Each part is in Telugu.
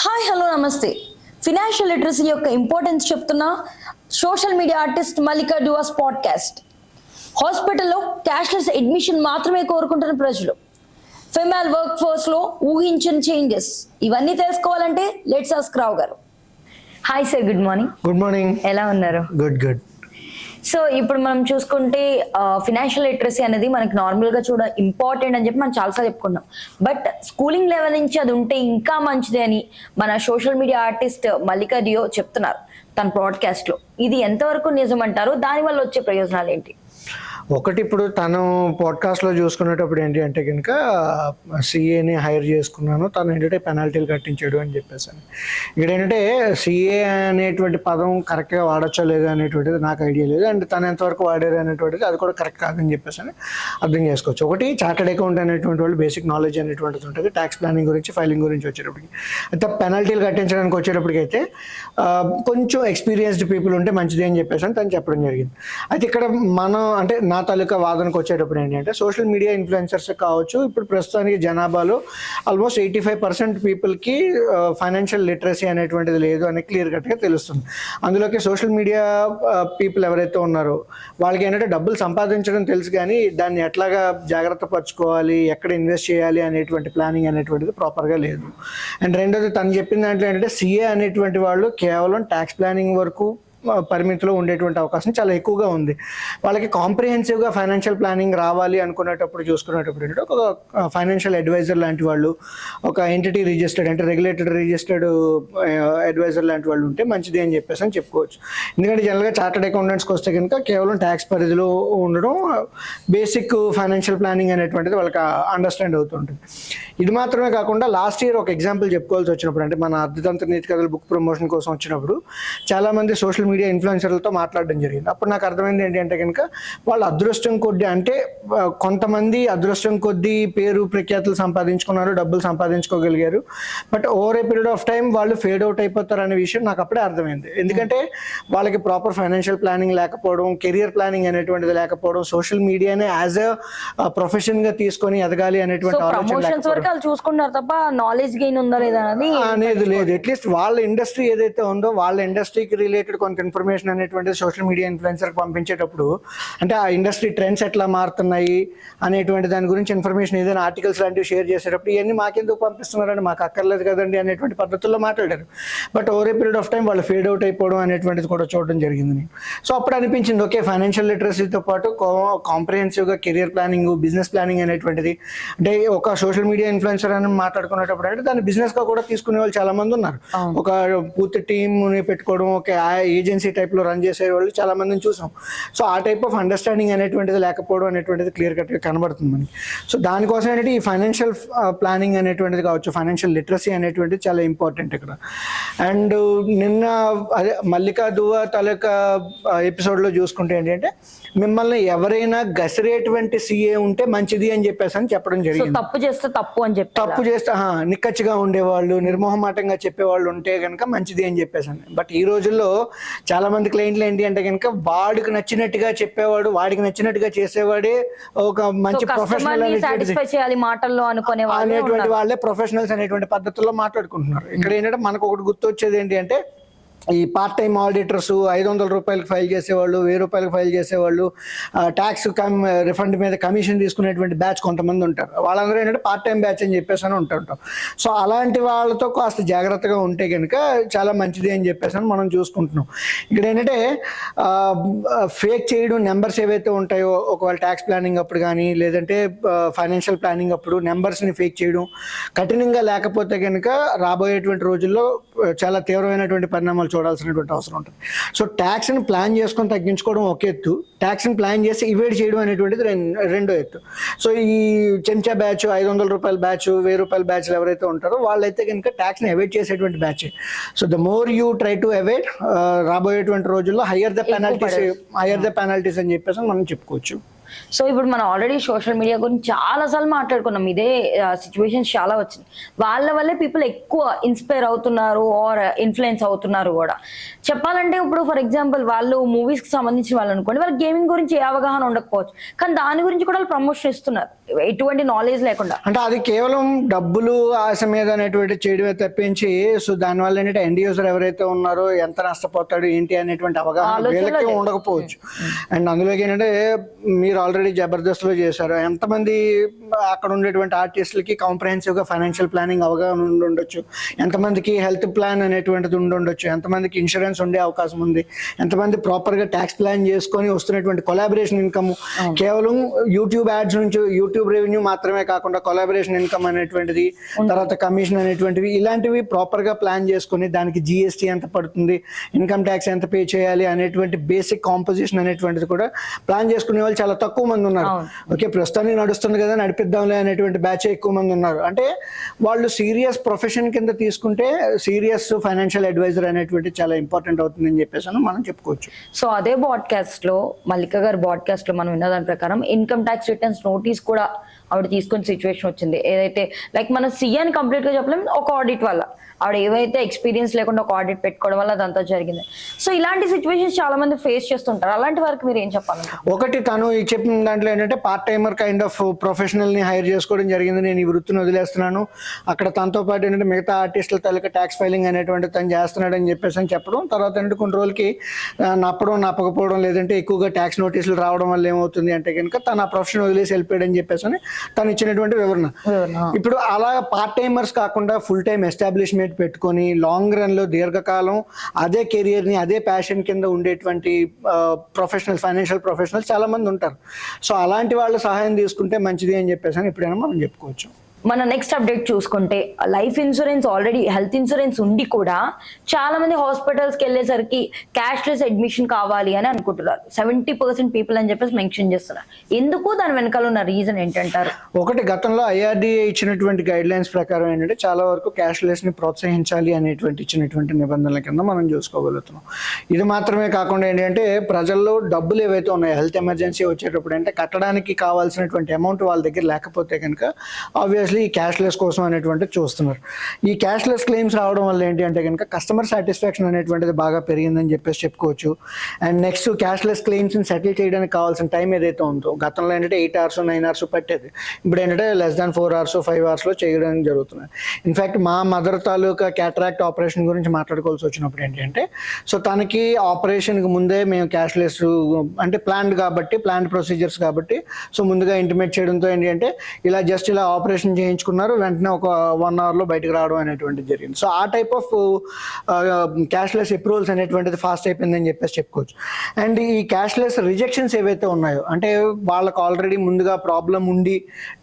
హాయ్ హలో నమస్తే. ఫినాన్షియల్ లిటరసీ యొక్క ఇంపార్టెన్స్ చెప్తున్న. సోషల్ మీడియా ఆర్టిస్ట్ మల్లికా డువాస్ పాడ్కాస్ట్ హాస్పిటల్లో క్యాష్లెస్ అడ్మిషన్ మాత్రమే కోరుకుంటున్న ప్రజలు. ఫిమేల్ వర్క్ ఫోర్స్లో ఊహించిన చేంజెస్ ఇవన్నీ తెలుసుకోవాలంటే లెట్స్ అస్క్ రావు గారు. Hi sir good morning good morning ఎలా ఉన్నారు? గుడ్ గుడ్ సో ఇప్పుడు మనం చూసుకుంటే ఫినాన్షియల్ లిటరసీ అనేది మనకి నార్మల్గా చూడ ఇంపార్టెంట్ అని చెప్పి మనం చాలాసార్లు చెప్పుకున్నాం బట్ స్కూలింగ్ లెవెల్ నుంచి అది ఉంటే ఇంకా మంచిది అని మన సోషల్ మీడియా ఆర్టిస్ట్ మల్లికా డియో చెప్తున్నారు తన ప్రాడ్కాస్ట్లో. ఇది ఎంతవరకు నిజం అంటారు? దాని వల్ల వచ్చే ప్రయోజనాలు ఏంటి? ఒకటి ఇప్పుడు తను పాడ్కాస్ట్లో చూసుకునేటప్పుడు ఏంటి అంటే కనుక సిఏని హైర్ చేసుకున్నాను. తను ఏంటంటే పెనాల్టీలు కట్టించాడు అని చెప్పేసాను. ఇక్కడ ఏంటంటే సిఏ అనేటువంటి పదం కరెక్ట్గా వాడచ్చా లేదా అనేటువంటిది నాకు ఐడియా లేదు. అండ్ తను ఎంతవరకు వాడారు అనేటువంటిది అది కూడా కరెక్ట్ కాదని చెప్పేసి అర్థం చేసుకోవచ్చు. ఒకటి చార్టెడ్ అకౌంట్ అనేటువంటి వాళ్ళు బేసిక్ నాలెడ్జ్ అనేటువంటిది ఉంటుంది. ట్యాక్స్ ప్లానింగ్ గురించి ఫైలింగ్ గురించి వచ్చేటప్పటికి. అయితే పెనాల్టీలు కట్టించడానికి వచ్చేటప్పటికైతే కొంచెం ఎక్స్పీరియన్స్డ్ పీపుల్ ఉంటే మంచిది అని చెప్పేసి అని తను చెప్పడం జరిగింది. అయితే ఇక్కడ మనం అంటే నా తాలూకా వాదనకు వచ్చేటప్పుడు ఏంటంటే సోషల్ మీడియా ఇన్ఫ్లుయెన్సర్స్ కావచ్చు ఇప్పుడు ప్రస్తుతానికి జనాభాలో ఆల్మోస్ట్ ఎయిటీ ఫైవ్ పర్సెంట్ పీపుల్కి ఫైనాన్షియల్ లిటరసీ అనేటువంటిది లేదు అని క్లియర్ కట్గా తెలుస్తుంది. అందులోకి సోషల్ మీడియా పీపుల్ ఎవరైతే ఉన్నారో వాళ్ళకి ఏంటంటే డబ్బులు సంపాదించడం తెలుసు కానీ దాన్ని ఎట్లాగా జాగ్రత్త పరచుకోవాలి ఎక్కడ ఇన్వెస్ట్ చేయాలి అనేటువంటి ప్లానింగ్ అనేటువంటిది ప్రాపర్గా లేదు. అండ్ రెండోది తను చెప్పిన దాంట్లో ఏంటంటే సిఏ అనేటువంటి వాళ్ళు కేవలం ట్యాక్స్ ప్లానింగ్ వరకు పరిమితిలో ఉండేటువంటి అవకాశం చాలా ఎక్కువగా ఉంది. వాళ్ళకి కాంప్రిహెన్సివ్గా ఫైనాన్షియల్ ప్లానింగ్ రావాలి అనుకునేటప్పుడు చూసుకునేటప్పుడు ఏంటంటే ఒక ఫైనాన్షియల్ అడ్వైజర్ లాంటి వాళ్ళు ఒక ఎంటిటీ రిజిస్టర్డ్ అంటే రెగ్యులేటెడ్ రిజిస్టర్డ్ అడ్వైజర్ లాంటి వాళ్ళు ఉంటే మంచిది అని చెప్పేసి అని చెప్పుకోవచ్చు. ఎందుకంటే జనరల్గా చార్టెడ్ అకౌంటెంట్స్కి వస్తే కనుక కేవలం ట్యాక్స్ పరిధిలో ఉండడం బేసిక్ ఫైనాన్షియల్ ప్లానింగ్ అనేటువంటిది వాళ్ళకి అండర్స్టాండ్ అవుతుంటుంది. ఇది మాత్రమే కాకుండా లాస్ట్ ఇయర్ ఒక ఎగ్జాంపుల్ చెప్పుకోవాల్సి వచ్చినప్పుడు అంటే మన అర్థతంత్ర నీతి కథల బుక్ ప్రమోషన్ కోసం వచ్చినప్పుడు చాలా మంది సోషల్ మీడియా ఇన్ఫ్లుయెన్సర్లతో మాట్లాడడం జరిగింది. అప్పుడు నాకు అర్థమైంది ఏంటి అంటే కనుక వాళ్ళ అదృష్టం కొద్దీ అంటే కొంతమంది అదృష్టం కొద్దీ పేరు ప్రఖ్యాతులు సంపాదించుకున్నారు డబ్బులు సంపాదించుకోగలిగారు. But over a period of time వాళ్ళు ఫేడ్ అవుట్ అయిపోతారు అనే విషయం నాకు అప్పుడే అర్థమైంది. ఎందుకంటే వాళ్ళకి ప్రాపర్ ఫైనాన్షియల్ ప్లానింగ్ లేకపోవడం కెరియర్ ప్లానింగ్ అనేటువంటిది లేకపోవడం సోషల్ మీడియానే యాజ్ ఎ ప్రొఫెషన్గా తీసుకొని ఎదగాలి అనేటువంటి ఆలోచన చూసుకుంటారు తప్ప నాలెడ్జ్ గెయిన్ ఉందా లేదా అనేది లేదు అట్లీస్ట్ వాళ్ళ ఇండస్ట్రీ ఏదైతే ఉందో వాళ్ళ ఇండస్ట్రీకి రిలేటెడ్ కొంత ఇన్ఫర్మేషన్ అనేటువంటిది సోషల్ మీడియా ఇన్ఫ్లుయెన్సర్కి పంపించేటప్పుడు అంటే ఆ ఇండస్ట్రీ ట్రెండ్స్ ఎట్లా మారుతున్నాయి అనేటువంటి దాని గురించి ఇన్ఫర్మేషన్ ఏదైనా ఆర్టికల్స్ లాంటివి షేర్ చేసేటప్పుడు ఇవన్నీ మాకెందుకు పంపిస్తున్నారండి మాకు అక్కర్లేదు కదండి అనేటువంటి పద్ధతుల్లో మాట్లాడారు. But over a period of time వాళ్ళు ఫేడ్ అవుట్ అయిపోవడం అనేటువంటిది కూడా చూడడం జరిగింది నేను సో అప్పుడు అనిపించింది ఓకే ఫైనాన్షియల్ లిటరసీతో పాటు కాంప్రిహెన్సివ్గా కెరియర్ ప్లానింగ్ బిజినెస్ ప్లానింగ్ అనేటువంటిది అంటే ఒక సోషల్ మీడియా ఇన్ఫ్లుయెన్సర్ అని మాట్లాడుకునేటప్పుడు అంటే దాన్ని బిజినెస్గా కూడా తీసుకునే వాళ్ళు చాలా మంది ఉన్నారు ఒక పూర్తి టీమ్ని పెట్టుకోవడం ఒక ఏజెన్సీ టైప్లో రన్ చేసే వాళ్ళు చాలా మందిని చూసాం. సో ఆ టైప్ ఆఫ్ అండర్స్టాండింగ్ అనేటువంటిది లేకపోవడం అనేటువంటిది క్లియర్ కట్గా కనబడుతుంది మనకి. సో దానికోసం ఏంటంటే ఈ ఫైనాన్షియల్ ప్లానింగ్ అనేటువంటిది కావచ్చు ఫైనాన్షియల్ లిటరసీ అనేటువంటిది చాలా ఇంపార్టెంట్ ఇక్కడ. అండ్ నిన్న అదే మల్లికా దువా తాలూకా ఎపిసోడ్లో చూసుకుంటే ఏంటంటే మిమ్మల్ని ఎవరైనా గసిరేటువంటి సీఏ ఉంటే మంచిది అని చెప్పేసి అని చెప్పడం జరిగింది. తప్పు చేస్తే తప్పు అని చెప్పి తప్పు చేస్తే నిక్కచ్చిగా ఉండేవాళ్ళు నిర్మోహమాటంగా చెప్పేవాళ్ళు ఉంటే కనుక మంచిది అని చెప్పేసాను బట్ ఈ రోజుల్లో చాలా మంది క్లయింట్లు ఏంటి అంటే కనుక వాడికి నచ్చినట్టుగా చెప్పేవాడు వాడికి నచ్చినట్టుగా చేసేవాడే ఒక మంచి ప్రొఫెషనల్ చేయాలి మాటల్లో అనుకునే వాళ్ళు అనేటువంటి వాళ్ళే ప్రొఫెషనల్స్ అనేటువంటి పద్ధతుల్లో మాట్లాడుకుంటున్నారు. ఇక్కడ ఏంటంటే మనకు ఒకటి గుర్తొచ్చేది ఏంటి అంటే ఈ పార్ట్ టైం ఆడిటర్స్ ఐదు వందల రూపాయలకు ఫైల్ చేసేవాళ్ళు వెయ్యి రూపాయలకు ఫైల్ చేసేవాళ్ళు ట్యాక్స్ కమ్ రిఫండ్ మీద కమిషన్ తీసుకునేటువంటి బ్యాచ్ కొంతమంది ఉంటారు. వాళ్ళందరూ ఏంటంటే పార్ట్ టైం బ్యాచ్ అని చెప్పేసి అని ఉంటుంటాం సో అలాంటి వాళ్ళతో కాస్త జాగ్రత్తగా ఉంటే కనుక చాలా మంచిది అని చెప్పేసి అని మనం చూసుకుంటున్నాం. ఇక్కడ ఏంటంటే ఫేక్ చేయడం నెంబర్స్ ఏవైతే ఉంటాయో ఒకవేళ ట్యాక్స్ ప్లానింగ్ అప్పుడు కానీ లేదంటే ఫైనాన్షియల్ ప్లానింగ్ అప్పుడు నెంబర్స్ని ఫేక్ చేయడం కఠినంగా లేకపోతే కనుక రాబోయేటువంటి రోజుల్లో చాలా తీవ్రమైనటువంటి పరిణామాలు చూడాల్సినటువంటి అవసరం ఉంటుంది. సో ట్యాక్స్ని ప్లాన్ చేసుకొని తగ్గించుకోవడం ఒక ఎత్తు. ట్యాక్స్ని ప్లాన్ చేసి ఇవేట్ చేయడం అనేటువంటిది రెండో ఎత్తు. సో ఈ చెంచా బ్యాచ్ ఐదు వందల రూపాయల బ్యాచ్ వెయ్యి రూపాయల బ్యాచ్లు ఎవరైతే ఉంటారో వాళ్ళైతే కనుక ట్యాక్స్ని అవాయిడ్ చేసేటువంటి batch. So the more you try to avoid రాబోయేటువంటి రోజుల్లో higher the penalties higher the penalties అని చెప్పేసి మనం చెప్పుకోవచ్చు. సో ఇప్పుడు మనం ఆల్రెడీ సోషల్ మీడియా గురించి చాలా సార్లు మాట్లాడుకున్నాం. ఇదే సిచ్యువేషన్స్ చాలా వచ్చినాయి. వాళ్ళ వల్లే పీపుల్ ఎక్కువ ఇన్స్పైర్ అవుతున్నారు ఆర్ ఇన్ఫ్లుయెన్స్ అవుతున్నారు కూడా. చెప్పాలంటే ఇప్పుడు ఫర్ ఎగ్జాంపుల్ వాళ్ళు మూవీస్కి సంబంధించిన వాళ్ళు అనుకోండి వాళ్ళకి గేమింగ్ గురించి ఏ అవగాహన ఉండకపోవచ్చు. కానీ దాని గురించి కూడా వాళ్ళు ప్రమోషన్ ఇస్తున్నారు. ఎటువంటి నాలెడ్జ్ లేకుండా. అంటే అది కేవలం డబ్బులు ఆశ మీద అనేటువంటి చేయడమే తప్పించి సో దానివల్ల ఏంటంటే ఎండ్ యూజర్ ఎవరైతే ఉన్నారో ఎంత నష్టపోతాడు ఏంటి అనేటువంటి అవగాహన వీళ్ళకి. ఉండకపోవచ్చు. అండ్ అందులోకి ఏంటంటే మీరు ఆల్రెడీ జబర్దస్త్లో చేశారు. ఎంతమంది అక్కడ ఉండేటువంటి ఆర్టిస్టులకి కాంప్రహెన్సివ్గా ఫైనాన్షియల్ ప్లానింగ్ అవగాహన ఉండి ఉండొచ్చు. ఎంతమందికి హెల్త్ ప్లాన్ అనేటువంటిది ఉండి ఉండొచ్చు. ఎంతమందికి ఇన్సూరెన్స్ ఉండే అవకాశం ఉంది. ఎంతమంది ప్రాపర్గా ట్యాక్స్ ప్లాన్ చేసుకొని వస్తున్నటువంటి కొలాబరేషన్ ఇన్కమ్ కేవలం యూట్యూబ్ యాడ్స్ నుంచి యూట్యూబ్ రెవెన్యూ మాత్రమే కాకుండా కొలాబరేషన్ ఇన్కమ్ అనేటువంటిది తర్వాత కమిషన్ అనేటువంటివి ఇలాంటివి ప్రాపర్గా ప్లాన్ చేసుకొని దానికి జిఎస్టీ ఎంత పడుతుంది ఇన్కమ్ ట్యాక్స్ ఎంత పే చేయాలి అనేటువంటి బేసిక్ కాంపోజిషన్ అనేటువంటిది కూడా ప్లాన్ చేసుకునే వాళ్ళు చాలా తక్కువ మంది ఉన్నారు. ఓకే ప్రస్తుతానికి నడుస్తుంది కదా నడిపిద్దాంలే అనేటువంటి బ్యాచ్ ఎక్కువ మంది ఉన్నారు. అంటే వాళ్ళు సీరియస్ ప్రొఫెషన్ కింద తీసుకుంటే సీరియస్ ఫైనాన్షియల్ అడ్వైజర్ అనేటువంటి చాలా ఇంపార్టెంట్ అవుతుందని చెప్పేసి మనం చెప్పుకోవచ్చు. సో అదే బాడ్కాస్ట్లో మల్లిక గారి బాడ్కాస్ట్లో మనం విన్న దాని ప్రకారం ఇన్కమ్ ట్యాక్స్ రిటర్న్స్ నోటీస్ కూడా ఆవిడ తీసుకునే సిచ్యువేషన్ వచ్చింది. ఏదైతే లైక్ మన సీఎన్ కంప్లీట్గా చెప్పలేము ఒక ఆడిట్ వల్ల. ఆవిడ ఏవైతే ఎక్స్పీరియన్స్ లేకుండా ఒక ఆడిట్ పెట్టుకోవడం వల్ల అదంతా జరిగింది. సో ఇలాంటి సిచ్యువేషన్స్ చాలా మంది ఫేస్ చేస్తుంటారు. అలాంటి వారికి మీరు ఏం చెప్పాలి ఒకటి తను ఈ చెప్పిన దాంట్లో ఏంటంటే పార్ట్ టైమర్ కైండ్ ఆఫ్ ప్రొఫెషనల్ని హైర్ చేసుకోవడం జరిగింది. నేను ఈ వృత్తిని వదిలేస్తున్నాను. అక్కడ తనతో పాటు ఏంటంటే మిగతా ఆర్టిస్టుల తాలూకా ట్యాక్స్ ఫైలింగ్ అనేటువంటి తను చేస్తున్నాడు అని చెప్పేసి అని చెప్పడం. తర్వాత ఏంటంటే కొన్ని రోజులకి నప్పడం నప్పకపోవడం లేదంటే ఎక్కువగా ట్యాక్స్ నోటీసులు రావడం వల్ల ఏమవుతుంది అంటే కనుక తన ప్రొఫెషన్ వదిలేసి వెళ్ళిపోయాడు అని చెప్పేసి అని తను ఇచ్చినటువంటి వివరణ. ఇప్పుడు అలా పార్ట్ టైమర్స్ కాకుండా ఫుల్ టైం ఎస్టాబ్లిష్మెంట్ పెట్టుకొని లాంగ్ రన్లో దీర్ఘకాలం అదే కెరియర్ని అదే ప్యాషన్ కింద ఉండేటువంటి ప్రొఫెషనల్ ఫైనాన్షియల్ ప్రొఫెషనల్ చాలా మంది ఉంటారు. సో అలాంటి వాళ్ళ సహాయం తీసుకుంటే మంచిది అని చెప్పేసి అని ఎప్పుడైనా మనం చెప్పుకోవచ్చు. మన నెక్స్ట్ అప్డేట్ చూసుకుంటే life insurance already health insurance ఉండి కూడా చాలా మంది హాస్పిటల్స్కి వెళ్ళేసరికి క్యాష్లెస్ అడ్మిషన్ కావాలి అని అనుకుంటున్నారు. సెవెంటీ పర్సెంట్ పీపుల్ అని చెప్పేసి మెన్షన్ చేస్తున్నారు. ఎందుకు దాని వెనకాల ఉన్న రీజన్ ఏంటంటారు? ఒకటి గతంలో ఐఆర్డీఏ ఇచ్చినటువంటి గైడ్ లైన్స్ ప్రకారం ఏంటంటే చాలా వరకు క్యాష్లెస్ని ప్రోత్సహించాలి అనేటువంటి ఇచ్చినటువంటి నిబంధనల కింద మనం చూసుకోగలుగుతున్నాం. ఇది మాత్రమే కాకుండా ఏంటంటే ప్రజల్లో డబ్బులు ఏవైతే ఉన్నాయో హెల్త్ ఎమర్జెన్సీ వచ్చేటప్పుడు అంటే కట్టడానికి కావాల్సినటువంటి అమౌంట్ వాళ్ళ దగ్గర లేకపోతే కనుక ఆబ్వియస్లీ ఈ క్యాష్లెస్ కోసం అనేటువంటి చూస్తున్నారు. ఈ క్యాష్లెస్ క్లెయిమ్స్ రావడం వల్ల ఏంటి అంటే కనుక కస్టమర్ సాటిస్ఫాక్షన్ అనేటువంటిది బాగా పెరిగిందని చెప్పేసి చెప్పుకోవచ్చు. అండ్ నెక్స్ట్ క్యాష్లెస్ క్లెయిమ్స్ని సెటిల్ చేయడానికి కావాల్సిన టైం ఏదైతే ఉందో గతంలో ఏంటంటే ఎయిట్ అవర్స్ నైన్ అవర్స్ పట్టేది. ఇప్పుడు ఏంటంటే less than four hours five అవర్స్లో చేయడానికి జరుగుతున్నాయి. ఇన్ఫ్యాక్ట్ మా మదర్ తాలూకా క్యాటరాక్ట్ ఆపరేషన్ గురించి మాట్లాడుకోవాల్సి వచ్చినప్పుడు ఏంటంటే సో తనకి ఆపరేషన్కి ముందే మేము క్యాష్లెస్ అంటే ప్లాన్డ్ కాబట్టి ప్లాన్డ్ ప్రొసీజర్స్ కాబట్టి సో ముందుగా ఇంటిమేట్ చేయడంతో ఏంటి అంటే ఇలా జస్ట్ ఇలా ఆపరేషన్ చేయించుకున్నారు. వెంటనే ఒక వన్ అవర్లో బయటకు రావడం అనేటువంటిది జరిగింది. సో ఆ టైప్ ఆఫ్ క్యాష్లెస్ అప్రూవల్స్ అనేటువంటిది ఫాస్ట్ అయిపోయిందని చెప్పేసి చెప్పుకోవచ్చు. అండ్ ఈ క్యాష్లెస్ రిజెక్షన్స్ ఏవైతే ఉన్నాయో అంటే వాళ్ళకి ఆల్రెడీ ముందుగా ప్రాబ్లం ఉండి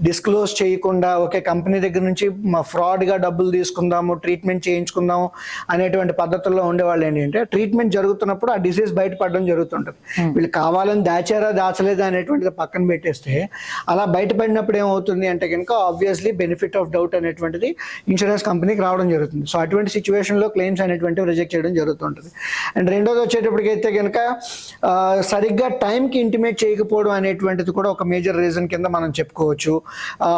డిస్క్లోజ్ చేయకుండా ఓకే కంపెనీ దగ్గర నుంచి మా ఫ్రాడ్గా డబ్బులు తీసుకుందాము ట్రీట్మెంట్ చేయించుకుందాము అనేటువంటి పద్ధతుల్లో ఉండేవాళ్ళు ఏంటంటే ట్రీట్మెంట్ జరుగుతున్నప్పుడు ఆ డిసీజ్ బయటపడడం జరుగుతుంటుంది. వీళ్ళు కావాలని దాచారా దాచలేదా అనేటువంటిది పక్కన పెట్టేస్తే అలా బయటపడినప్పుడు ఏమవుతుంది అంటే కనుక ఆబ్వియస్లీ బెనిఫిట్ ఆఫ్ డౌట్ అనేటువంటిది ఇన్సూరెన్స్ కంపెనీకి రావడం జరుగుతుంది. సో అటువంటి సిచ్యువేషన్లో క్లెయిమ్స్ అనేటువంటివి రిజెక్ట్ చేయడం జరుగుతుంటుంది. అండ్ రెండోది వచ్చేటప్పటికైతే కనుక సరిగ్గా టైంకి ఇంటిమేట్ చేయకపోవడం అనేటువంటిది కూడా ఒక మేజర్ రీజన్ కింద మనం చెప్పుకోవచ్చు.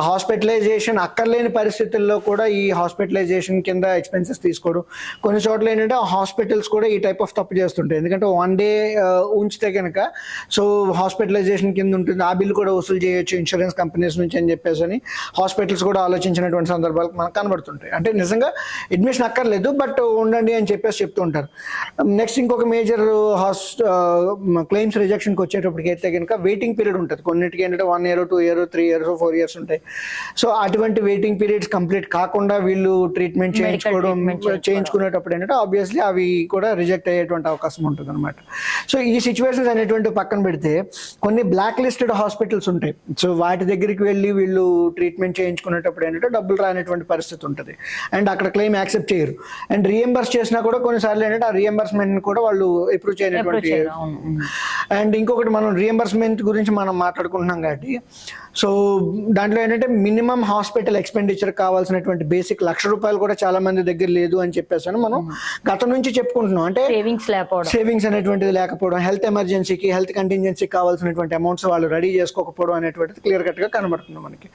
హాస్పిటలైజేషన్ అక్కర్లేని పరిస్థితుల్లో కూడా ఈ హాస్పిటలైజేషన్ కింద ఎక్స్పెన్సెస్ తీసుకోవడం. కొన్ని చోట్ల ఏంటంటే హాస్పిటల్స్ కూడా ఈ టైప్ ఆఫ్ తప్పు చేస్తుంటాయి. ఎందుకంటే వన్ డే ఉంచితే కనుక సో హాస్పిటలైజేషన్ కింద ఉంటుంది. ఆ బిల్ కూడా వసూలు చేయొచ్చు ఇన్సూరెన్స్ కంపెనీస్ నుంచి అని చెప్పేసి అని. హాస్పిటల్స్ కూడా ఆలోచించినటువంటి సందర్భాలు మనకు కనబడుతుంటాయి. అంటే నిజంగా అడ్మిషన్ అక్కర్లేదు బట్ ఉండండి అని చెప్పేసి చెప్తూ ఉంటారు. నెక్స్ట్ ఇంకొక మేజర్ హాస్ క్లెయిమ్స్ రిజెక్షన్కి వచ్చేటప్పటికి అయితే కనుక వెయిటింగ్ పీరియడ్ ఉంటుంది. కొన్నిటికి ఏంటంటే one year two year three years four years ఉంటాయి. సో అటువంటి వెయిటింగ్ పీరియడ్స్ కంప్లీట్ కాకుండా వీళ్ళు ట్రీట్మెంట్ చేయించుకోవడం. చేయించుకునేటప్పుడు ఏంటంటే ఆబ్వియస్లీ అవి కూడా రిజెక్ట్ అయ్యేటువంటి అవకాశం ఉంటుంది అనమాట సో ఈ సిచ్యువేషన్స్ అనేటువంటి పక్కన పెడితే కొన్ని బ్లాక్ లిస్టెడ్ హాస్పిటల్స్ ఉంటాయి. సో వాటి దగ్గరికి వెళ్ళి వీళ్ళు ట్రీట్మెంట్ చేయించుకుని తీసుకునేటప్పుడు ఏంటంటే డబ్బులు రానటువంటి పరిస్థితి ఉంటుంది. అండ్ అక్కడ క్లెయిమ్ యాక్సెప్ట్ చేయరు. అండ్ రీఎంబర్స్ చేసినా కూడా కొన్నిసార్లు ఏంటంటే ఆ రీఎంబర్స్మెంట్ కూడా వాళ్ళు అప్రూవ్ చేయనటువంటి అండ్ ఇంకొకటి మనం రియంబర్స్మెంట్ గురించి మనం మాట్లాడుకుంటున్నాం కాబట్టి సో దాంట్లో ఏంటంటే మినిమం హాస్పిటల్ ఎక్స్పెండిచర్ కావాల్సినటువంటి బేసిక్ లక్ష రూపాయలు కూడా చాలా మంది దగ్గర లేదు అని చెప్పేసాను మనం గతం నుంచి చెప్పుకుంటున్నాం. అంటే సేవింగ్స్ లేకపోవడం. సేవింగ్స్ అనేటువంటిది లేకపోవడం హెల్త్ ఎమర్జెన్సీకి హెల్త్ కంటింజెన్సీకి కావాల్సినటువంటి అమౌంట్స్ వాళ్ళు రెడీ చేసుకోకపోవడం అనేటువంటిది క్లియర్ కట్గా కనబడుతుంది మనకి.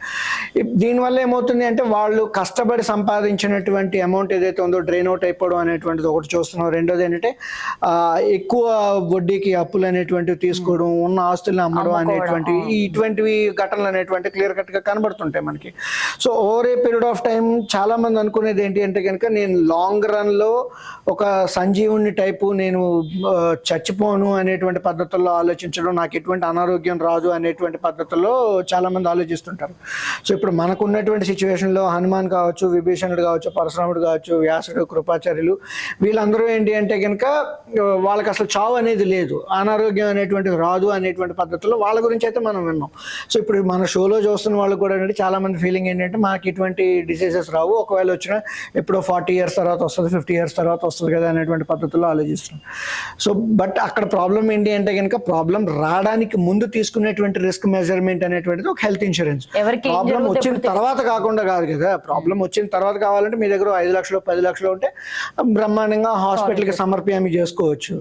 ఇప్ దీనివల్ల ఏమవుతుంది అంటే వాళ్ళు కష్టపడి సంపాదించినటువంటి అమౌంట్ ఏదైతే ఉందో డ్రైన్ అవుట్ అయిపోవడం అనేటువంటిది ఒకటి చూస్తున్నాం. రెండోది ఏంటంటే ఎక్కువ వడ్డీకి అప్పులు అనేటువంటివి తీసుకోవడం ఉన్న ఆస్తులను అమ్మడం అనేటువంటి ఈ ఇటువంటివి ఘటనలు అనేటువంటి క్లియర్ కట్గా కనబడుతుంటాయి మనకి. So over a period of time చాలా మంది అనుకునేది ఏంటి అంటే కనుక నేను లాంగ్ రన్లో ఒక సంజీవుని టైపు నేను చచ్చిపోను అనేటువంటి పద్ధతుల్లో ఆలోచించడం నాకు ఎటువంటి అనారోగ్యం రాదు అనేటువంటి పద్ధతుల్లో చాలా మంది ఆలోచిస్తుంటారు. సో ఇప్పుడు మనకు ఉన్నటువంటి సిచ్యువేషన్లో హనుమాన్ కావచ్చు విభీషణుడు కావచ్చు పరశురాముడు కావచ్చు వ్యాసుడు కృపాచార్యులు వీళ్ళందరూ ఏంటి అంటే కనుక వాళ్ళకి అసలు చావు అనేది లేదు. అనారోగ్యం అనేటువంటిది రాదు అనేటువంటి పద్ధతుల్లో వాళ్ళ గురించి అయితే మనం విన్నాం. సో ఇప్పుడు మన షోలో చూస్తున్న వాళ్ళు కూడా ఏంటంటే చాలా మంది ఫీలింగ్ ఏంటంటే మాకు ఇటువంటి డిసీజెస్ రావు. ఒకవేళ వచ్చినా ఎప్పుడో ఫార్టీ ఇయర్స్ తర్వాత వస్తుంది ఫిఫ్టీ ఇయర్స్ తర్వాత వస్తుంది కదా అనేటువంటి పద్ధతుల్లో ఆలోచిస్తున్నాం. సో బట్ అక్కడ ప్రాబ్లం ఏంటి అంటే కనుక ప్రాబ్లం రావడానికి ముందు తీసుకునేటువంటి రిస్క్ మెజర్మెంట్ అనేటువంటిది ఒక హెల్త్ ఇన్సూరెన్స్ ప్రాబ్లం వచ్చిన తర్వాత కాకుండా కాదు కదా ప్రాబ్లం వచ్చిన తర్వాత కావాలంటే మీ దగ్గర ఐదు లక్షలు పది లక్షలు ఉంటే బ్రహ్మాండంగా హాస్పిటల్కి సమర్పయామి చేసుకోవచ్చు.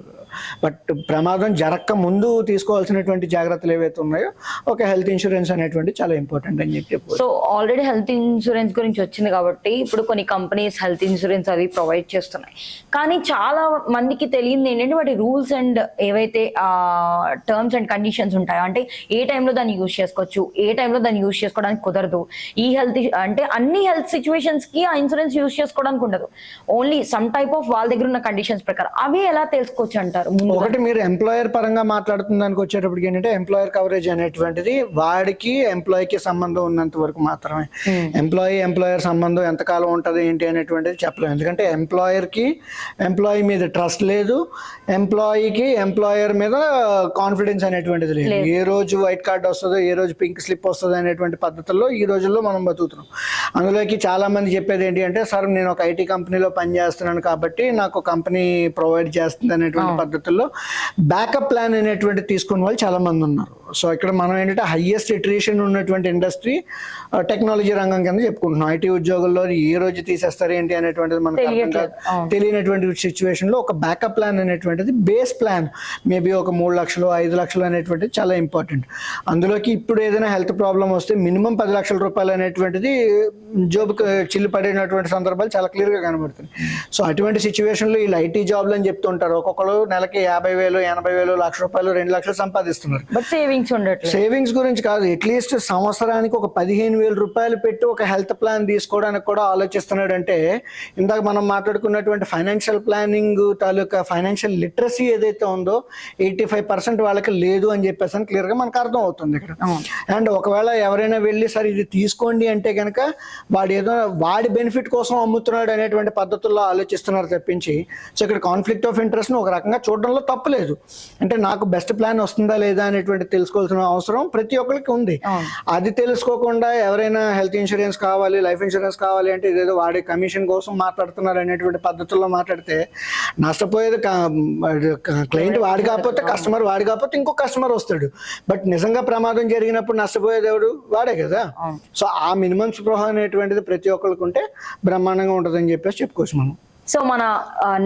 బట్ ప్రమాదం జరక్క ముందు తీసుకోవాల్సినటువంటి జాగ్రత్తలు ఏవైతే ఉన్నాయో ఒక హెల్త్ ఇన్సూరెన్స్ అనేటువంటి చాలా ఇంపార్టెంట్ అని చెప్పి సో ఆల్రెడీ హెల్త్ ఇన్సూరెన్స్ గురించి వచ్చింది కాబట్టి ఇప్పుడు కొన్ని కంపెనీస్ హెల్త్ ఇన్సూరెన్స్ అవి ప్రొవైడ్ చేస్తున్నాయి. కానీ చాలా మందికి తెలియదు ఏంటంటే వాటి రూల్స్ అండ్ ఏవైతే టర్మ్స్ అండ్ కండిషన్స్ ఉంటాయో అంటే ఏ టైంలో దాన్ని యూజ్ చేసుకోవచ్చు ఏ టైంలో దాన్ని యూజ్ చేసుకోవడానికి కుదరదు ఈ హెల్త్ అంటే అన్ని హెల్త్ సిచ్యువేషన్స్కి ఆ ఇన్సూరెన్స్ యూజ్ చేసుకోవడానికి ఉండదు. ఓన్లీ సమ్ టైప్ ఆఫ్ వాళ్ళ దగ్గర ఉన్న కండిషన్స్ ప్రకారం. అవి ఎలా తెలుసుకోవచ్చు అంటారు ఒకటి మీరు ఎంప్లాయర్ పరంగా మాట్లాడుతున్న దానికి వచ్చేటప్పటికి ఏంటంటే ఎంప్లాయర్ కవరేజ్ అనేటువంటిది వాడికి ఎంప్లాయీకి సంబంధం ఉన్నంత వరకు మాత్రమే. ఎంప్లాయీ ఎంప్లాయర్ సంబంధం ఎంతకాలం ఉంటుంది ఏంటి అనేటువంటిది చెప్పలేము ఎందుకంటే ఎంప్లాయర్కి ఎంప్లాయీ మీద ట్రస్ట్ లేదు. ఎంప్లాయీకి ఎంప్లాయర్ మీద కాన్ఫిడెన్స్ అనేటువంటిది లేదు. ఏ రోజు వైట్ కార్డ్ వస్తుందో ఏ రోజు పింక్ స్లిప్ వస్తుందో అనేటువంటి పద్ధతుల్లో ఈ రోజుల్లో మనం బతుకుతున్నాం. అందులోకి చాలా మంది చెప్పేది ఏంటి అంటే సార్ నేను ఒక ఐటీ కంపెనీలో పనిచేస్తున్నాను కాబట్టి నాకు కంపెనీ ప్రొవైడ్ చేస్తుంది అనేటువంటి పద్ధతుల్లో బ్యాకప్ ప్లాన్ అనేటువంటి తీసుకున్న వాళ్ళు చాలా మంది ఉన్నారు. సో ఇక్కడ మనం ఏంటంటే హైయెస్ట్ ఇటరేషన్ ఉన్నటువంటి ఇండస్ట్రీ టెక్నాలజీ రంగం కింద చెప్పుకుంటున్నాం. ఐటీ ఉద్యోగుల్లో ఏ రోజు తీసేస్తారు ఏంటి అనేటువంటిది మనకు. తెలియనటువంటి సిచ్యువేషన్లో ఒక బ్యాకప్ ప్లాన్ అనేటువంటిది బేస్ ప్లాన్ మేబీ ఒక మూడు లక్షలు ఐదు లక్షలు అనేటువంటిది చాలా ఇంపార్టెంట్. అందులోకి ఇప్పుడు ఏదైనా హెల్త్ ప్రాబ్లం వస్తే మినిమం పది లక్షల రూపాయలు అనేటువంటిది జోబుకి చిల్లు పడినటువంటి సందర్భాలు చాలా క్లియర్గా కనబడుతుంది సో అటువంటి సిచ్యువేషన్లో వీళ్ళు ఐటీ జాబ్లు అని చెప్తుంటారు. ఒక్కొక్కరు నెలకి యాభై వేలు ఎనభై వేలు లక్ష రూపాయలు రెండు లక్షలు సంపాదిస్తున్నారు. బట్ సేవింగ్స్ ఉండట్లేదు. సేవింగ్స్ గురించి కాదు అట్లీస్ట్ సంవత్సరానికి ఒక పదిహేను వేల రూపాయలు పెట్టి ఒక హెల్త్ ప్లాన్ తీసుకోవడానికి కూడా ఆలోచిస్తున్నాడు అంటే ఇందాక మనం మాట్లాడుకున్నటువంటి ఫైనాన్షియల్ ప్లానింగ్ తాలూకా ఫైనాన్షియల్ లిటరసీ ఏదైతే ఉందో ఎయిటీ ఫైవ్ పర్సెంట్ వాళ్ళకి లేదు అని చెప్పేసి అని క్లియర్గా మనకు అర్థం అవుతుంది ఇక్కడ అండ్ ఒకవేళ ఎవరైనా వెళ్ళి సరే ఇది తీసుకోండి అంటే కనుక వాడు ఏదో వాడి బెనిఫిట్ కోసం అమ్ముతున్నాడు అనేటువంటి పద్ధతుల్లో ఆలోచిస్తున్నారు తప్పించి సో ఇక్కడ కాన్ఫ్లిక్ట్ ఆఫ్ ఇంట్రెస్ట్ను ఒక రకంగా చూడడంలో తప్పులేదు అంటే నాకు బెస్ట్ ప్లాన్ వస్తుందా లేదా అనేటువంటి తెలుసుకోవాల్సిన అవసరం ప్రతి ఒక్కరికి ఉంది. అది తెలుసుకోకుండా ఎవరైనా హెల్త్ ఇన్సూరెన్స్ కావాలి లైఫ్ ఇన్సూరెన్స్ కావాలి అంటే ఇదేదో వాడి కమిషన్ కోసం మాట్లాడుతున్నారు అనేటువంటి పద్ధతుల్లో మాట్లాడితే నష్టపోయేది క్లయింట్ వాడి కాకపోతే కస్టమర్ వాడి కాకపోతే ఇంకో కస్టమర్ వస్తాడు. బట్ నిజంగా ప్రమాదం జరిగినప్పుడు నష్టపోయేది ఎవడు? వాడే కదా. సో ఆ ఆ మినిమం స్పృహ అనేటువంటిది ప్రతి ఒక్కరికి ఉంటే బ్రహ్మాండంగా ఉంటుందని చెప్పేసి చెప్పుకోవచ్చు మనం. సో మన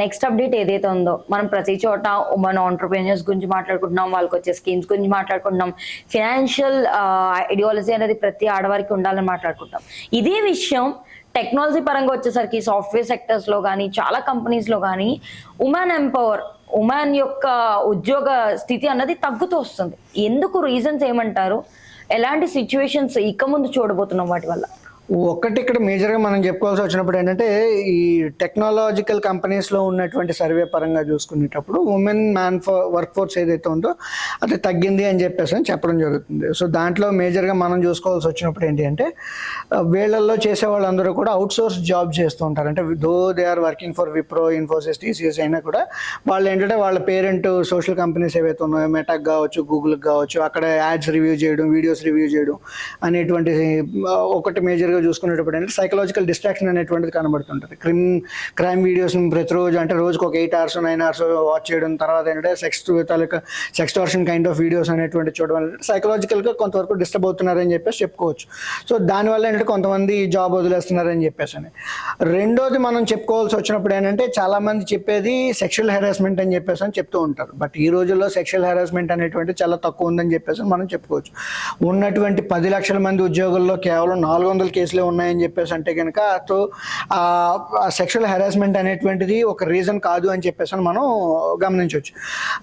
నెక్స్ట్ అప్డేట్ ఏదైతే ఉందో మనం ప్రతి చోట మన ఆంటర్ప్రీనియర్స్ గురించి మాట్లాడుకుంటున్నాం వాళ్ళకి వచ్చే స్కీమ్స్ గురించి మాట్లాడుకుంటున్నాం ఫినాన్షియల్ ఐడియాలజీ అనేది ప్రతి ఆడవారికి ఉండాలని మాట్లాడుకుంటాం. ఇదే విషయం టెక్నాలజీ పరంగా వచ్చేసరికి సాఫ్ట్వేర్ సెక్టర్స్లో కానీ చాలా కంపెనీస్లో కానీ ఉమెన్ ఎంపవర్ ఉమెన్ యొక్క ఉద్యోగ స్థితి అన్నది తగ్గుతూ వస్తుంది. ఎందుకు రీజన్స్ ఏమంటారు? ఎలాంటి సిచ్యువేషన్స్ ఇక ముందు చూడబోతున్నాం వాటి వల్ల. ఒక్కటి ఇక్కడ మేజర్గా మనం చెప్పుకోవాల్సి వచ్చినప్పుడు ఏంటంటే ఈ టెక్నాలజికల్ కంపెనీస్లో ఉన్నటువంటి సర్వే పరంగా చూసుకునేటప్పుడు ఉమెన్ మ్యాన్ వర్క్ ఫోర్స్ ఏదైతే ఉందో అది తగ్గింది అని చెప్పేసి అని చెప్పడం జరుగుతుంది. సో దాంట్లో మేజర్గా మనం చూసుకోవాల్సి వచ్చినప్పుడు ఏంటి అంటే వీళ్ళల్లో చేసే వాళ్ళందరూ కూడా అవుట్ సోర్స్ జాబ్ చేస్తూ ఉంటారు. అంటే though they are working for Wipro Infosys TCS అయినా కూడా వాళ్ళు ఏంటంటే వాళ్ళ పేరెంట్ సోషల్ కంపెనీస్ ఏవైతే ఉన్నాయో మెటాక్ కావచ్చు గూగుల్కి కావచ్చు అక్కడ యాడ్స్ రివ్యూ చేయడం వీడియోస్ రివ్యూ చేయడం అనేటువంటి ఒకటి మేజర్గా గా చూసుకునేటప్పుడు అంటే సైకలాజికల్ డిస్ట్రాక్షన్ అనేటువంటిది కనబడుతుంటుంది. క్రిమ్ క్రైమ్ వీడియోస్ ప్రతిరోజు అంటే రోజుకు ఒక eight hours nine hours watch చేయడం తర్వాత ఏంటంటే sex taluka sex version kind of videos అనేటువంటి చూడడం వల్ల కొంతవరకు డిస్టర్బ్ అవుతున్నారని చెప్పేసి చెప్పుకోవచ్చు. సో దానివల్ల ఏంటంటే కొంతమంది జాబ్ వదిలేస్తున్నారని చెప్పేసి అని. రెండోది మనం చెప్పుకోవాల్సి వచ్చినప్పుడు ఏంటంటే చాలామంది చెప్పేది సెక్షువల్ హెరాస్మెంట్ అని చెప్పేసి అని చెప్తూ ఉంటారు. బట్ ఈ రోజుల్లో సెక్షువల్ హెరాస్మెంట్ అనేటువంటి చాలా తక్కువ ఉందని చెప్పేసి మనం చెప్పుకోవచ్చు. ఉన్నటువంటి పది లక్షల మంది ఉద్యోగుల్లో కేవలం నాలుగు వందల కేసులే ఉన్నాయని చెప్పేసి అంటే కనుక సో ఆ సెక్షువల్ హెరాస్మెంట్ అనేటువంటిది ఒక రీజన్ కాదు అని చెప్పేసి మనం గమనించవచ్చు.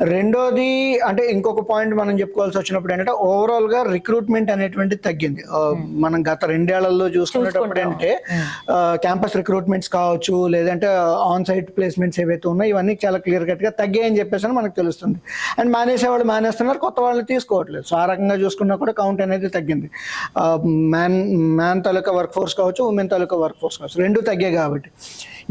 రెండోది అంటే ఇంకొక పాయింట్ మనం చెప్పుకోవాల్సి వచ్చినప్పుడు ఏంటంటే ఓవరాల్గా రిక్రూట్మెంట్ అనేటువంటిది తగ్గింది. ఆ, మనం గత రెండేళ్ళలో చూసుకునేటప్పుడు ఏంటంటే క్యాంపస్ రిక్రూట్మెంట్స్ కావచ్చు లేదంటే ఆన్ సైట్ ప్లేస్మెంట్స్ ఏవైతే ఉన్నాయో ఇవన్నీ చాలా క్లియర్ కట్గా తగ్గాయని చెప్పేసి అని మనకు తెలుస్తుంది. అండ్ మానేసే వాళ్ళు మానేస్తున్నారు కొత్త వాళ్ళు తీసుకోవట్లేదు. సో ఆ రకంగా చూసుకున్నా కూడా కౌంట్ అనేది తగ్గింది. మ్యాన్ మ్యాన్ తాలూకా వర్క్ ఫోర్స్ కావచ్చు ఉమెన్ తాలూకా వర్క్ ఫోర్స్ కావచ్చు. రెండు తగ్గాయి కాబట్టి.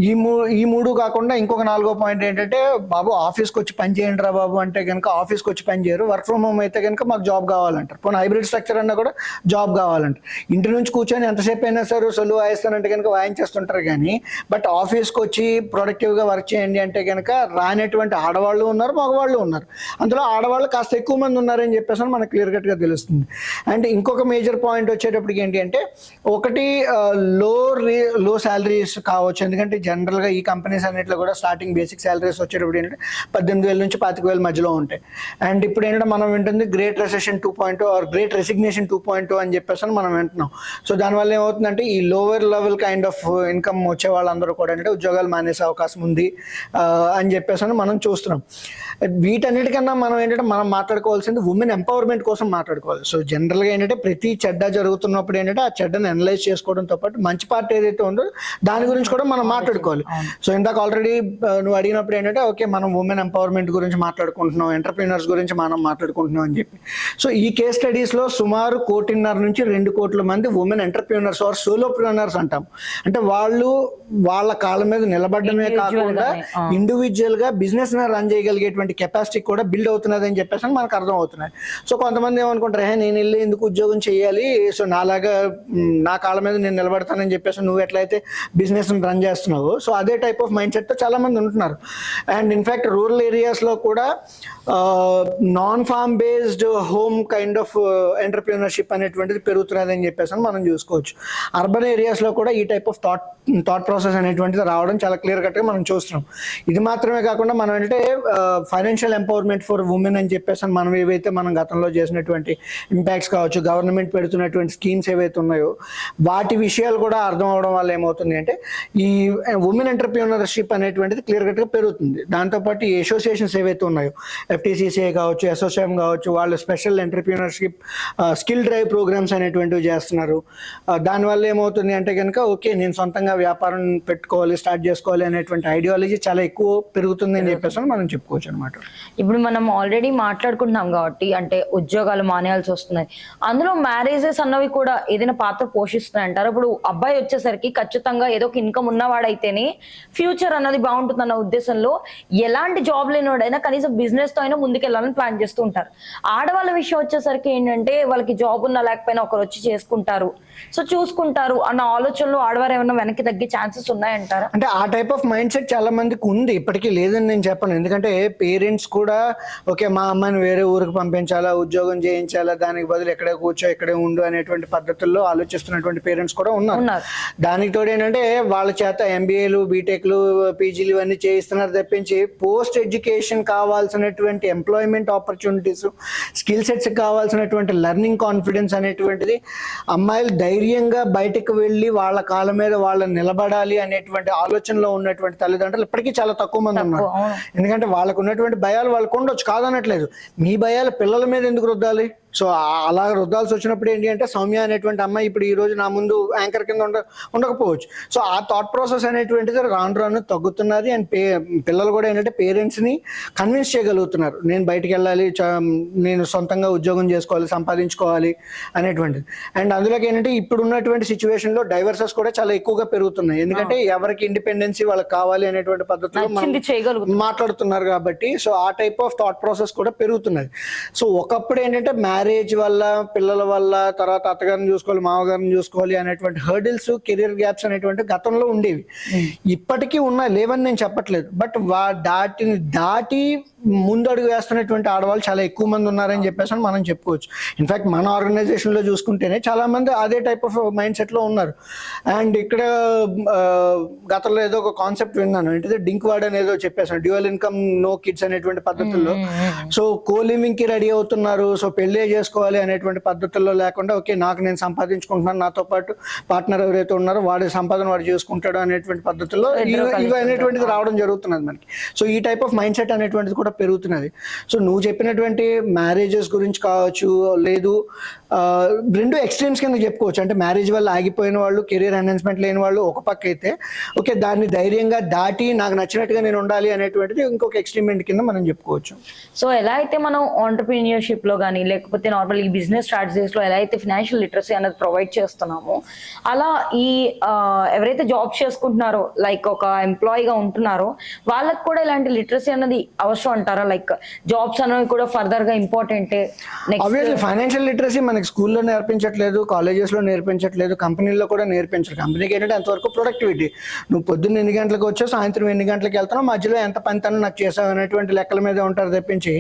ఈ మూ ఈ మూడు కాకుండా ఇంకొక నాలుగో పాయింట్ ఏంటంటే బాబు ఆఫీస్కి వచ్చి పని చేయండి రా బాబు అంటే కనుక ఆఫీస్కి వచ్చి పని చేయరు. వర్క్ ఫ్రమ్ హోమ్ అయితే కనుక మాకు జాబ్ కావాలంటారు. పోనీ హైబ్రిడ్ స్ట్రక్చర్ అన్నా కూడా జాబ్ కావాలంటారు. ఇంటి నుంచి కూర్చొని ఎంతసేపు అయినా సరే సొలు వాయిస్తానంటే కనుక వాయించేస్తుంటారు కానీ బట్ ఆఫీస్కి వచ్చి ప్రొడక్టివ్గా వర్క్ చేయండి అంటే కనుక రానటువంటి ఆడవాళ్ళు ఉన్నారు మగవాళ్ళు ఉన్నారు. అందులో ఆడవాళ్ళు కాస్త ఎక్కువ మంది ఉన్నారని చెప్పేసి మనకు క్లియర్ కట్గా తెలుస్తుంది. అండ్ ఇంకొక మేజర్ పాయింట్ వచ్చేటప్పటికి ఏంటి అంటే ఒకటి లో రీ లో శాలరీస్ కావచ్చు. ఎందుకంటే జనరల్గా ఈ కంపెనీస్ అన్నిట్లో కూడా స్టార్టింగ్ బేసిక్ శాలరీస్ వచ్చేటప్పుడు ఏంటంటే పద్దెనిమిది వేల నుంచి పాతిక వేల మధ్యలో ఉంటాయి. అండ్ ఇప్పుడు ఏంటంటే మనం వింటుంది great recession two point or great resignation two point అని చెప్పేసి మనం వింటున్నాం. సో దానివల్ల ఏమవుతుందంటే ఈ lower level kind of income వచ్చే వాళ్ళందరూ కూడా ఏంటంటే ఉద్యోగాలు మానేసే అవకాశం ఉంది అని చెప్పేసి అని మనం చూస్తున్నాం. వీటన్నిటికన్నా మనం ఏంటంటే మనం మాట్లాడుకోవాల్సింది ఉమెన్ ఎంపవర్మెంట్ కోసం మాట్లాడుకోవాలి. సో జనరల్గా ఏంటంటే ప్రతి చెడ్డ జరుగుతున్నప్పుడు ఏంటంటే ఆ చెడ్డను అనలైజ్ చేసుకోవడంతో పాటు మంచి పార్ట్ ఏదైతే ఉందో దాని గురించి కూడా మనం మాట్లాడుకోవాలి. సో ఇందాక ఆల్రెడీ నువ్వు అడిగినప్పుడు ఏంటంటే ఓకే మనం ఉమెన్ ఎంపవర్మెంట్ గురించి మాట్లాడుకుంటున్నాం ఎంటర్ప్రీనర్స్ గురించి మనం మాట్లాడుకుంటున్నాం అని చెప్పి. సో ఈ కేస్ స్టడీస్లో సుమారు కోటిన్నర నుంచి రెండు కోట్ల మంది ఉమెన్ ఎంటర్ప్రీనర్స్ ఆర్ సోలోప్రీనర్స్ అంటాం. అంటే వాళ్ళు వాళ్ళ కాళ్ళ మీద నిలబడమే కాకుండా ఇండివిజువల్గా బిజినెస్ని రన్ చేయగలిగేటువంటి కెపాసిటీ కూడా బిల్డ్ అవుతున్నది అని చెప్పేసి మనకు అర్థం అవుతున్నాయి సో కొంతమంది ఏమనుకుంటారు హే నేను వెళ్ళి ఎందుకు ఉద్యోగం చేయాలి? సో నాలాగా నా కాళ్ళ మీద నేను నిలబడతానని చెప్పేసి నువ్వు ఎట్లయితే బిజినెస్ రన్ చేస్తున్నావు సో అదే టైప్ ఆఫ్ మైండ్ సెట్తో చాలామంది చాలా మంది ఉంటున్నారు అండ్ ఇన్ఫ్యాక్ట్ రూరల్ ఏరియాస్లో కూడా non farm based home kind of entrepreneurship అనేటువంటిది పెరుగుతున్నది అని చెప్పేసి అని మనం చూసుకోవచ్చు. అర్బన్ ఏరియాస్లో కూడా ఈ type of thought thought process అనేటువంటిది రావడం చాలా క్లియర్ కట్గా మనం చూస్తున్నాం. ఇది మాత్రమే కాకుండా మనం అంటే ఫైనాన్షియల్ ఎంపవర్మెంట్ ఫర్ ఉమెన్ అని చెప్పేసి అని మనం ఏవైతే మనం గతంలో చేసినటువంటి ఇంపాక్ట్స్ కావచ్చు గవర్నమెంట్ పెడుతున్నటువంటి స్కీమ్స్ ఏవైతే ఉన్నాయో వాటి విషయాలు కూడా అర్థం అవడం వల్ల ఏమవుతుంది అంటే ఈ ఉమెన్ ఎంటర్ప్రీనర్షిప్ అనేటువంటిది క్లియర్ కట్గా పెరుగుతుంది. దాంతోపాటు ఈ అసోసియేషన్స్ ఏవైతే ఉన్నాయో ఎఫ్టీసీసీఐ కావచ్చు అసోసియేషన్ కావచ్చు వాళ్ళు special entrepreneurship skill drive programmes అనేటువంటివి చేస్తున్నారు. దానివల్ల ఏమవుతుంది అంటే కనుక ఓకే నేను సొంతంగా వ్యాపారం పెట్టుకోవాలి స్టార్ట్ చేసుకోవాలి అనేటువంటి ఐడియాలజీ చాలా ఎక్కువ పెరుగుతుంది అని చెప్పేసి మనం చెప్పుకోవచ్చు అనమాట ఇప్పుడు మనం ఆల్రెడీ మాట్లాడుకుంటున్నాం కాబట్టి అంటే ఉద్యోగాలు మానేయాల్సి వస్తున్నాయి. అందులో మ్యారేజెస్ అన్నవి కూడా ఏదైనా పాత్ర పోషిస్తున్నాయి అంటారు ఇప్పుడు అబ్బాయి వచ్చేసరికి ఖచ్చితంగా ఏదో ఒక ఇన్కమ్ ఉన్నవాడైతేనే ఫ్యూచర్ అన్నది బాగుంటుందన్న ఉద్దేశంలో ఎలాంటి జాబ్ లేనివాడైనా కనీసం బిజినెస్తో అయినా ముందుకెళ్ళాలని ప్లాన్ చేస్తూ ఉంటారు. ఆడవాళ్ళ విషయం వచ్చేసరికి ఏంటంటే వాళ్ళకి జాబ్ ఉన్నా లేకపోయినా ఒకరు వచ్చి చేసుకుంటారు. సో చూసుకుంటారు అన్న ఆలోచనలో ఆడవారు ఏమైనా వెనక్కి తగ్గే ఛాన్సెస్ ఉన్నాయంటారా? అంటే ఆ టైప్ ఆఫ్ మైండ్ సెట్ చాలా మందికి ఉంది. ఇప్పటికీ లేదని నేను చెప్పను. ఎందుకంటే పేరెంట్స్ కూడా ఓకే మా అమ్మాయిని వేరే ఊరికి పంపించాలా ఉద్యోగం చేయించాలా దానికి బదులు ఎక్కడే కూర్చో ఇక్కడే ఉండు అనేటువంటి పద్ధతుల్లో ఆలోచిస్తున్నటువంటి పేరెంట్స్ కూడా ఉన్నారు. ఉన్నారు. దానికి తోడు ఏంటంటే వాళ్ళ చేత ఎంబీఏలు బీటెక్లు పీజీలు ఇవన్నీ చేయిస్తున్నారు తప్పించి పోస్ట్ ఎడ్యుకేషన్ కావాల్సినటువంటి ఎంప్లాయ్మెంట్ ఆపర్చునిటీస్ స్కిల్ సెట్స్ కావాల్సినటువంటి లెర్నింగ్ కాన్ఫిడెన్స్ అనేటువంటిది అమ్మాయిలు ధైర్యంగా బయటకు వెళ్ళి వాళ్ళ కాళ్ళ మీద వాళ్ళు నిలబడాలి అనేటువంటి ఆలోచనలో ఉన్నటువంటి తల్లిదండ్రులు ఇప్పటికీ చాలా తక్కువ మంది ఉన్నారు. ఎందుకంటే వాళ్ళకు ఉన్నటువంటి భయాలు వాళ్ళకు ఉండొచ్చు కాదనట్లేదు. మీ భయాలు పిల్లల మీద ఎందుకు రుద్దాలి? సో అలా రుద్దాల్సి వచ్చినప్పుడు ఏంటి అంటే సౌమ్య అనేటువంటి అమ్మాయి ఇప్పుడు ఈ రోజు నా ముందు యాంకర్ కింద ఉండ ఉండకపోవచ్చు. సో ఆ థాట్ ప్రాసెస్ అనేటువంటిది రాను రాను తగ్గుతున్నది అండ్ పే పిల్లలు కూడా ఏంటంటే పేరెంట్స్ని కన్విన్స్ చేయగలుగుతున్నారు. నేను బయటికి వెళ్ళాలి నేను సొంతంగా ఉద్యోగం చేసుకోవాలి సంపాదించుకోవాలి అనేటువంటిది. అండ్ అందులోకి ఏంటంటే ఇప్పుడు ఉన్నటువంటి సిచ్యువేషన్లో డైవర్సెస్ కూడా చాలా ఎక్కువగా పెరుగుతున్నాయి. ఎందుకంటే ఎవరికి ఇండిపెండెన్సీ వాళ్ళకి కావాలి అనేటువంటి పద్ధతిలో మాట్లాడుతున్నారు కాబట్టి సో ఆ టైప్ ఆఫ్ థాట్ ప్రాసెస్ కూడా పెరుగుతున్నది. సో ఒకప్పుడు ఏంటంటే మ్యారేజ్ మ్యారేజ్ వల్ల పిల్లల వల్ల తర్వాత అత్తగారిని చూసుకోవాలి మామగారిని చూసుకోవాలి అనేటువంటి హర్డిల్స్ కెరియర్ గ్యాప్స్ అనేటువంటి గతంలో ఉండేవి. ఇప్పటికీ ఉన్నాయి. లేవని నేను చెప్పట్లేదు. బట్ వా దాటిని దాటి ముందడుగు వేస్తున్నటువంటి ఆడవాళ్ళు చాలా ఎక్కువ మంది ఉన్నారని చెప్పేసి అని మనం చెప్పుకోవచ్చు. ఇన్ఫాక్ట్ మన ఆర్గనైజేషన్లో చూసుకుంటేనే చాలా మంది అదే టైప్ ఆఫ్ మైండ్ సెట్లో ఉన్నారు. అండ్ ఇక్కడ గతంలో ఏదో ఒక కాన్సెప్ట్ విన్నాను. ఏంటిది? డింక్ వార్డ్ అని ఏదో చెప్పేసాను. డ్యూయల్ ఇన్కమ్ నో కిడ్స్ అనేటువంటి పద్ధతుల్లో. సో కో లివింగ్కి రెడీ అవుతున్నారు. సో పెళ్ళే చేసుకోవాలి అనేటువంటి పద్ధతుల్లో లేకుండా ఓకే నాకు నేను సంపాదించుకుంటున్నాను. నాతో పాటు పార్ట్నర్ ఎవరైతే ఉన్నారో వాడి సంపాదన వాడు చేసుకుంటాడు అనేటువంటి పద్ధతుల్లో ఇవి ఇవి అనేటువంటిది రావడం జరుగుతున్నది మనకి. సో ఈ టైప్ ఆఫ్ మైండ్ సెట్ అనేటువంటిది కూడా పెరుగుతున్నది. సో నువ్వు చెప్పినటువంటి మ్యారేజెస్ గురించి కావచ్చు లేదు రెండు ఎక్స్ట్రీమ్స్ కింద చెప్పుకోవచ్చు. అంటే మ్యారేజ్ వల్ల ఆగిపోయిన వాళ్ళు కెరీర్ ఎన్హాన్స్మెంట్ లేని వాళ్ళు ఒక పక్క అయితే ఓకే దాన్ని ధైర్యంగా దాటి నాకు నచ్చినట్టుగా నేను ఉండాలి అనేటువంటిది ఇంకొక ఎక్స్ట్రీమెంట్ కింద మనం చెప్పుకోవచ్చు. సో ఎలా అయితే మనం ఆంటర్ప్రీనియర్షిప్లో కానీ లేకపోతే నార్మల్ ఈ బిజినెస్ స్ట్రాటజీస్లో ఎలా అయితే ఫినాన్షియల్ లిటరసీ అనేది ప్రొవైడ్ చేస్తున్నామో అలా ఈ ఎవరైతే జాబ్ చేసుకుంటున్నారో లైక్ ఒక ఎంప్లాయీగా ఉంటున్నారో వాళ్ళకి కూడా ఇలాంటి లిటరసీ అనేది అవసరం అంటారా లైక్ జాబ్స్ అనేవి కూడా ఫర్దర్గా ఇంపార్టెంట్ ఆబ్వియస్లీ ఫైనాన్షియల్ లిటరసీ మనకి స్కూల్లో నేర్పించట్లేదు కాలేజెస్లో నేర్పించట్లేదు కంపెనీల్లో కూడా నేర్పించరు. కంపెనీకి ఏంటంటే అంతవరకు ప్రొడక్టివిటీ నువ్వు పొద్దున్న ఎన్ని గంటలకు వచ్చావు సాయంత్రం ఎన్ని గంటలకు వెళ్తున్నావు మధ్యలో ఎంత పని తను నాకు చేసావు అనేటువంటి లెక్కల మీద ఉంటారు తప్పించి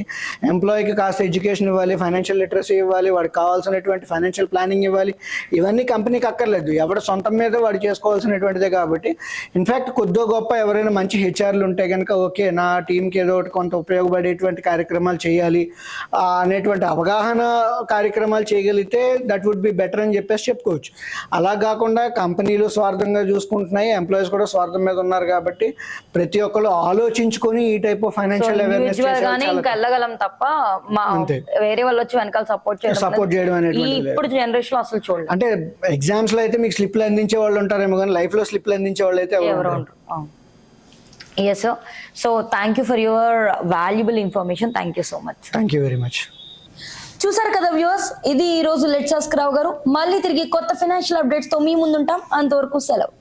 ఎంప్లాయీకి కాస్త ఎడ్యుకేషన్ ఇవ్వాలి ఫైనాన్షియల్ లిటరసీ ఇవ్వాలి వాడికి కావాల్సినటువంటి ఫైనాన్షియల్ ప్లానింగ్ ఇవ్వాలి. ఇవన్నీ కంపెనీకి అక్కర్లేదు. ఎవడ సొంతం మీద వాడు చేసుకోవాల్సినటువంటిదే కాబట్టి ఇన్ఫాక్ట్ కొద్దో గొప్ప ఎవరైనా మంచి హెచ్ఆర్లు ఉంటే కనుక ఓకే నా టీంకి ఏదో ఒకటి కొంత ఉపయోగపడేటువంటి కార్యక్రమాలు చేయాలి అనేటువంటి అవగాహన కార్యక్రమాలు చేయగలిగితే దట్ వుడ్ బి బెటర్ అని చెప్పేసి చెప్పుకోవచ్చు. అలా కాకుండా కంపెనీలు స్వార్థంగా చూసుకుంటున్నాయి ఎంప్లాయీస్ కూడా స్వార్థం మీద ఉన్నారు కాబట్టి ప్రతి ఒక్కరు ఆలోచించుకొని ఈ టైప్ ఆఫ్ ఫైనాన్షియల్ అవేర్నెస్ వెళ్ళగలం తప్ప. వేరే వాళ్ళు వచ్చి వెనకాల సపోర్ట్ చేయడం Support చేయడం అనేది ఇప్పుడు జనరేషన్ అసలు చూడలేదు. అంటే ఎగ్జామ్స్లో అయితే మీకు స్లిప్లు అందించే వాళ్ళు ఉంటారేమో కానీ లైఫ్లో స్లిప్లు అందించే వాళ్ళు అయితే ఎవరు ఎవరు ఉండరు. Yes so thank you for your valuable information thank you so much thank you very much చూసారు కదా వ్యూవర్స్ ఇది ఈ రోజు లెట్ రావు గారు. మళ్ళీ తిరిగి కొత్త ఫైనాన్షియల్ అప్డేట్స్తో మీ ముందుంటాం. అంతవరకు సెలవు.